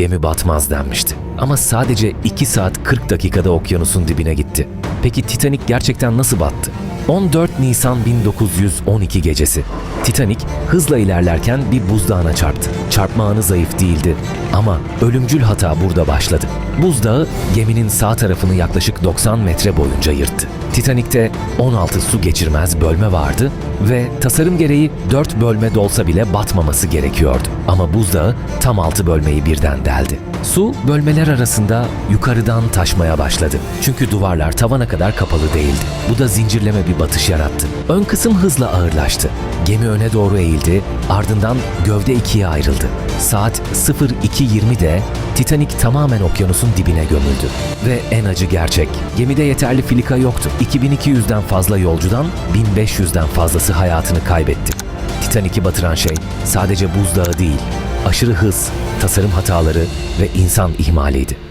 gemi batmaz denmişti. Ama sadece 2 saat 40 dakikada okyanusun dibine gitti. Peki Titanic gerçekten nasıl battı? 14 Nisan 1912 gecesi. Titanic hızla ilerlerken bir buzdağına çarptı. Çarpma anı zayıf değildi ama ölümcül hata burada başladı. Buzdağı geminin sağ tarafını yaklaşık 90 metre boyunca yırttı. Titanic'te 16 su geçirmez bölme vardı ve tasarım gereği 4 bölme dolsa bile batmaması gerekiyordu. Ama buzdağı tam 6 bölmeyi birden deldi. Su bölmeler arasında yukarıdan taşmaya başladı. Çünkü duvarlar tavana kadar kapalı değildi. Bu da zincirleme bir batış yarattı. Ön kısım hızla ağırlaştı. Gemi öne doğru eğildi, ardından gövde ikiye ayrıldı. Saat 02.20'de Titanic tamamen okyanusun dibine gömüldü. Ve en acı gerçek, gemide yeterli filika yoktu. 2200'den fazla yolcudan 1500'den fazlası hayatını kaybetti. Titanic'i batıran şey sadece buzdağı değil, aşırı hız, tasarım hataları ve insan ihmaliydi.